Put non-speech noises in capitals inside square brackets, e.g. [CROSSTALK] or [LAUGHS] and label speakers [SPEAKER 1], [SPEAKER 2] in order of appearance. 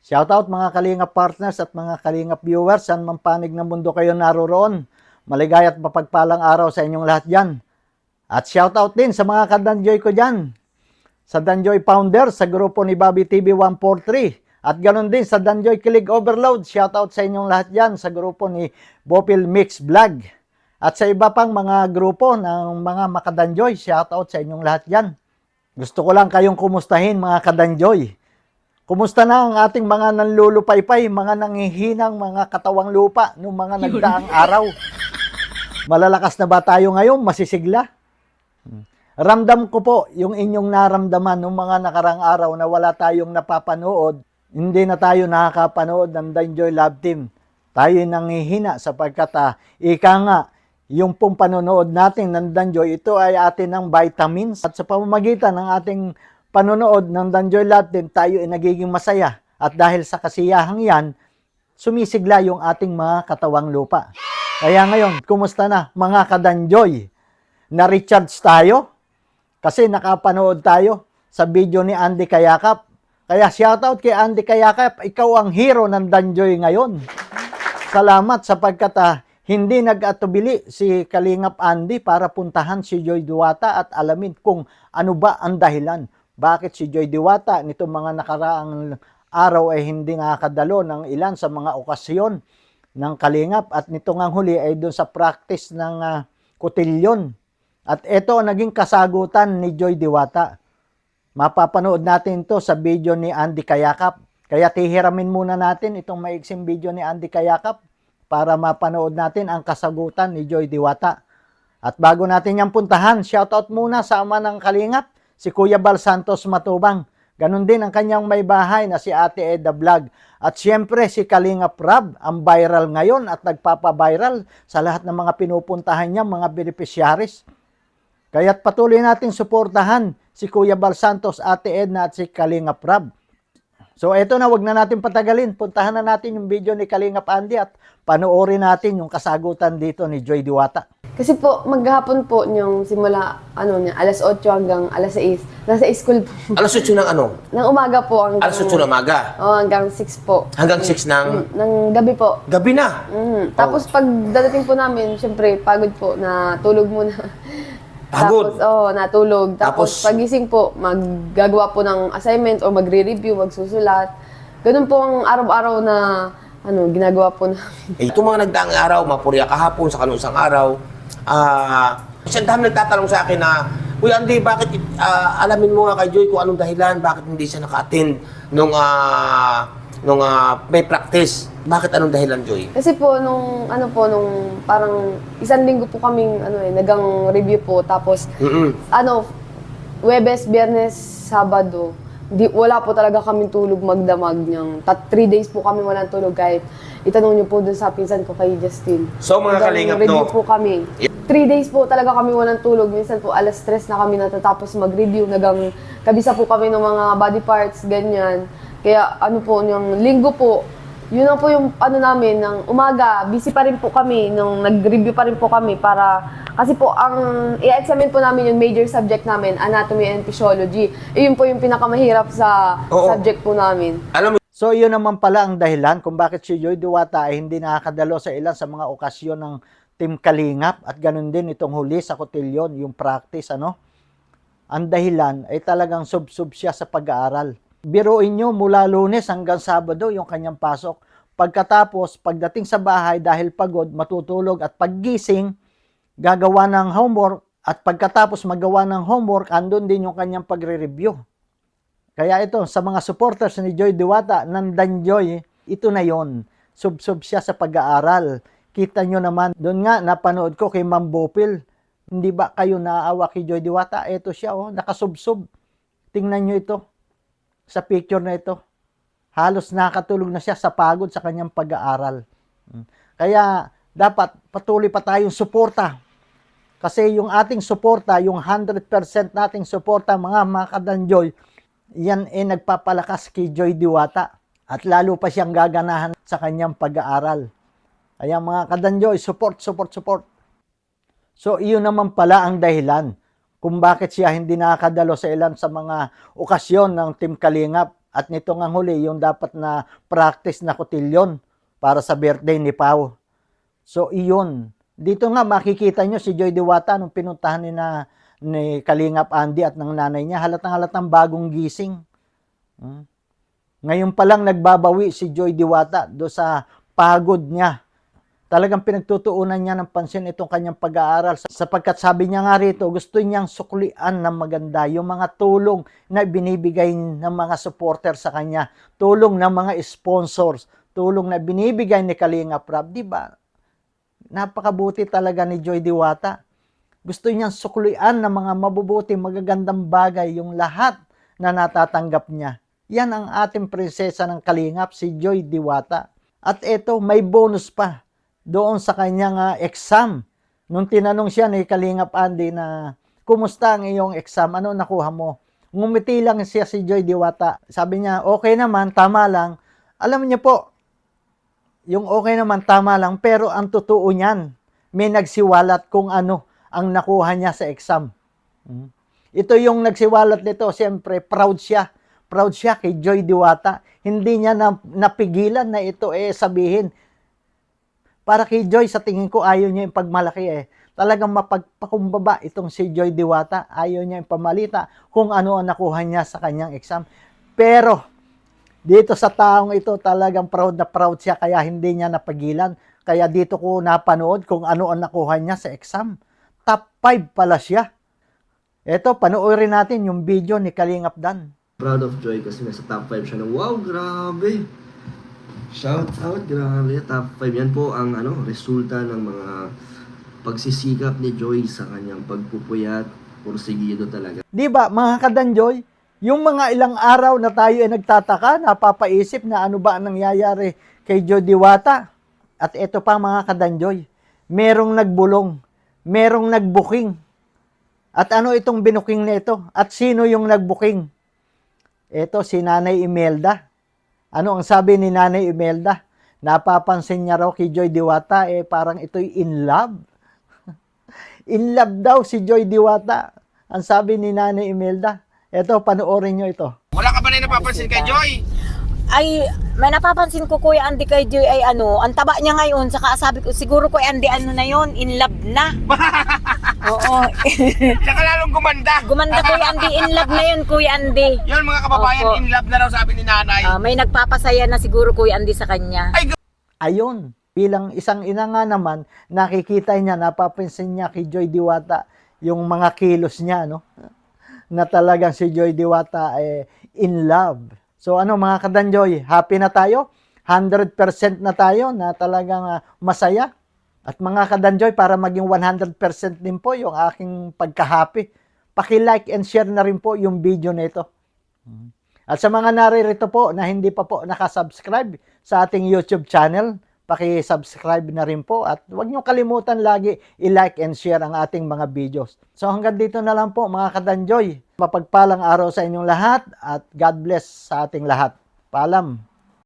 [SPEAKER 1] Shoutout mga Kalingap partners at mga Kalingap viewers, saan man panig ng mundo kayo naroroon. Maligaya at mapagpalang araw sa inyong lahat dyan. At shoutout din sa mga kadanjoy ko dyan. Sa Danjoy Founder, sa grupo ni Bobby TV 143. At ganoon din sa Danjoy Kilig Overload. Shoutout sa inyong lahat dyan sa grupo ni Bopil Mix Vlog. At sa iba pang mga grupo ng mga makadanjoy, shoutout sa inyong lahat dyan. Gusto ko lang kayong kumustahin mga kadanjoy. Kumusta na ang ating mga nanlulupaypay, mga nangihinang mga katawang lupa noong mga nagdaang araw? Malalakas na ba tayo ngayon? Masisigla? Ramdam ko po yung inyong naramdaman noong mga nakarang araw na wala tayong napapanood, hindi na tayo nakakapanood ng Danjoy Love Team. Tayo nangihina sapagkat uh, ika nga, yung pong panonood natin ng Danjoy, ito ay atin ng vitamins at sa pamamagitan ng ating panonood ng Danjoy Team, tayo ay nagiging masaya. At dahil sa kasiyahang yan, sumisigla yung ating mga katawang lupa. Kaya ngayon, kumusta na mga kadanjoy? Na-recharge tayo? Kasi nakapanood tayo sa video ni Andy Kayakap. Kaya shoutout kay Andy Kayakap, ikaw ang hero ng Danjoy ngayon. Salamat sapagkat ah, hindi nag-atubili si Kalingap Andy para puntahan si Joy Diwata at alamin kung ano ba ang dahilan. Bakit si Joy Diwata nitong mga nakaraang araw ay hindi nakakadalo ng ilan sa mga okasyon ng Kalingap at nito ngang huli ay doon sa practice ng ah, kotilyon. At ito ang naging kasagutan ni Joy Diwata. Mapapanood natin to sa video ni Andy Kayakap. Kaya tihiramin muna natin itong maiksing video ni Andy Kayakap para mapanood natin ang kasagutan ni Joy Diwata. At bago natin yan puntahan, shoutout muna sa ama ng Kalingap, si Kuya Bal Santos Matubang. Ganon din ang kanyang may bahay na si Ate Eda Vlog. At siyempre si Kalingap Rab, ang viral ngayon at nagpapa-viral sa lahat ng mga pinupuntahan niya, mga beneficiaries. Kaya't patuloy natin suportahan si Kuya Bal Santos, Ate Edna at si Kalingap Rab. So eto na, wag na natin patagalin. Puntahan na natin yung video ni Kalingap Andy at panoorin natin yung kasagutan dito ni Joy Diwata.
[SPEAKER 2] Kasi po, maghapon po yung simula, ano niya, alas 8 hanggang alas 6. Nasa school po.
[SPEAKER 3] Alas 8 ng ano?
[SPEAKER 2] Nang umaga po hanggang...
[SPEAKER 3] Alas 8 ng maga.
[SPEAKER 2] Oh, hanggang 6 po.
[SPEAKER 3] Hanggang 6 ng
[SPEAKER 2] Mm, Nang gabi po.
[SPEAKER 3] gabi na.
[SPEAKER 2] Mm. Tapos pag dadating po namin, syempre, pagod po, na tulog muna.
[SPEAKER 3] Pagod?
[SPEAKER 2] Tapos, oh, natulog. Tapos,
[SPEAKER 3] Tapos-
[SPEAKER 2] pagising po, maggagawa po ng assignment o magre-review, magsusulat. Ganun po ang araw-araw na ano, ginagawa po namin.
[SPEAKER 3] Eh, itong mga nagdaang araw, mapurya kahapon sa kanong isang araw, ah, kasi ang dami nagtatanong sa akin na, Uy, Andy, bakit, ah, alamin mo nga kay Joy kung anong dahilan, bakit hindi siya naka-attend nung, ah, nung ah, may practice. Bakit anong dahilan, Joy?
[SPEAKER 2] Kasi po, nung, ano po, nung parang isang linggo po kaming, ano eh, nagang review po. Tapos,
[SPEAKER 3] Mm-mm.
[SPEAKER 2] ano, Webes, Biyernes, Sabado, di, wala po talaga kaming tulog magdamag niyang. Tat, three days po kami walang tulog kahit itanong niyo po dun sa pinsan ko kay Justin.
[SPEAKER 3] So, mga
[SPEAKER 2] Hanggang
[SPEAKER 3] kalingap,
[SPEAKER 2] review
[SPEAKER 3] no?
[SPEAKER 2] po kami. Three days po talaga kami walang tulog. Minsan po alas stress na kami natatapos mag-review. Nagang kabisa po kami ng mga body parts, ganyan. Kaya ano po, yung linggo po, yun lang po yung ano namin, ng umaga, busy pa rin po kami, nung nag-review pa rin po kami para, kasi po ang i-examine po namin yung major subject namin, anatomy and physiology. Iyon po yung pinakamahirap sa
[SPEAKER 3] Oo.
[SPEAKER 2] subject po namin.
[SPEAKER 3] Alam mo,
[SPEAKER 1] So yun naman pala ang dahilan kung bakit si Joy Diwata ay hindi nakakadalo sa ilan sa mga okasyon ng Team Kalingap at ganun din itong huli sa kotilyon, yung practice ano. Ang dahilan ay talagang sub-sub siya sa pag-aaral. Biruin nyo mula lunes hanggang sabado yung kanyang pasok. Pagkatapos, pagdating sa bahay dahil pagod, matutulog at paggising, gagawa ng homework at pagkatapos magawa ng homework, andun din yung kanyang pagre-review. Kaya ito, sa mga supporters ni Joy Diwata, ng Danjoy, ito na yon Sub-sub siya sa pag-aaral. Kita nyo naman, doon nga, napanood ko kay Ma'am Bopil. Hindi ba kayo naaawa kay Joy Diwata? Ito siya, oh, nakasub-sub. Tingnan nyo ito, sa picture na ito. Halos nakatulog na siya sa pagod sa kanyang pag-aaral. Mm. Kaya, dapat patuloy pa tayong suporta kasi yung ating suporta, yung 100% nating suporta, mga mga kadanjoy, yan ay nagpapalakas kay Joy Diwata. At lalo pa siyang gaganahan sa kanyang pag-aaral. Kaya mga kadanjoy, support, support, support. So, iyon naman pala ang dahilan kung bakit siya hindi nakakadalo sa ilan sa mga okasyon ng Team Kalingap At nito nga huli, yung dapat na practice na kotilyon para sa birthday ni Pau. So, iyon. Dito nga makikita nyo si Joy Diwata nung pinuntahan ni, na, ni Kalingap Andy at ng nanay niya, halatang halatang bagong gising. Hmm. Ngayon pa lang nagbabawi si Joy Diwata do sa pagod niya. Talagang pinagtutuunan niya ng pansin itong kanyang pag-aaral sapagkat sabi niya nga rito, gusto niyang suklian ng maganda yung mga tulong na binibigay ng mga supporter sa kanya, tulong ng mga sponsors, tulong na binibigay ni Kalinga Prab, di ba? Napakabuti talaga ni Joy Diwata. Gusto niyang suklian ng mga mabubuti, magagandang bagay yung lahat na natatanggap niya. Yan ang ating prinsesa ng Kalingap, si Joy Diwata. At ito, may bonus pa doon sa kanyang ah, exam. Nung tinanong siya ni Kalingap Andy na, kumusta ang iyong exam? Ano nakuha mo? Ngumiti lang siya si Joy Diwata. Sabi niya, okay naman, tama lang. Alam niyo po, yung okay naman, tama lang. Pero ang totoo niyan, may nagsiwalat kung ano ang nakuha niya sa exam. Hmm. Ito yung nagsiwalat nito, siyempre, proud siya. Proud siya kay Joy Diwata. Hindi niya na, napigilan na ito eh sabihin. Para kay Joy, sa tingin ko, ayaw niya yung pagmalaki eh. Talagang mapagpakumbaba itong si Joy Diwata. Ayaw niya yung pamalita kung ano ang nakuha niya sa kanyang exam. Pero, dito sa taong ito, talagang proud na proud siya kaya hindi niya napagilan. Kaya dito ko napanood kung ano ang nakuha niya sa exam. Top 5 pala siya. Ito, panoorin natin yung video ni Kalingap Dan.
[SPEAKER 4] proud of Joy kasi nasa top 5 siya wow, grabe. Shout out, grabe. Top 5 yan po ang ano, resulta ng mga pagsisikap ni Joy sa kanyang pagpupuyat, porsigido talaga.
[SPEAKER 1] Di ba, mga kadanjoy, yung mga ilang araw na tayo ay nagtataka, napapaisip na ano ba ang nangyayari kay Joy Diwata. At ito pa mga kadanjoy, merong nagbulong, merong nagbuking. At ano itong binuking na ito? At sino yung nagbuking? Ito si Nanay Imelda. Ano ang sabi ni Nanay Imelda? Napapansin niya raw kay Joy Diwata, eh parang ito'y in love. [LAUGHS] in love daw si Joy Diwata. Ang sabi ni Nanay Imelda. Ito, panoorin nyo ito.
[SPEAKER 3] Wala ka ba na napapansin kay Joy?
[SPEAKER 5] ay may napapansin ko Kuya Andy kay Joy ay ano, ang taba niya ngayon, saka sabi ko, siguro Kuya Andy ano na yon in love na. [LAUGHS] Oo. [LAUGHS]
[SPEAKER 3] Saka lalong gumanda.
[SPEAKER 5] Gumanda Kuya Andy, in love na yun Kuya Andy.
[SPEAKER 3] Yun mga kababayan,
[SPEAKER 5] Opo.
[SPEAKER 3] in love na raw sabi ni nanay.
[SPEAKER 5] Ah, may nagpapasaya na siguro Kuya Andy sa kanya.
[SPEAKER 1] Ayun, bilang isang ina nga naman, nakikita niya, napapansin niya kay Joy Diwata yung mga kilos niya, no? Na talagang si Joy Diwata eh, in love. So ano mga kadanjoy, happy na tayo? 100% na tayo na talagang ah, masaya? At mga kadanjoy, para maging 100% din po yung aking pagka-happy, paki-like and share na rin po yung video nito. At sa mga naririto po na hindi pa po nakasubscribe sa ating YouTube channel, paki-subscribe na rin po at huwag niyo kalimutan lagi i-like and share ang ating mga videos. So hanggang dito na lang po mga kadanjoy. Mapagpalang araw sa inyong lahat at God bless sa ating lahat. Paalam.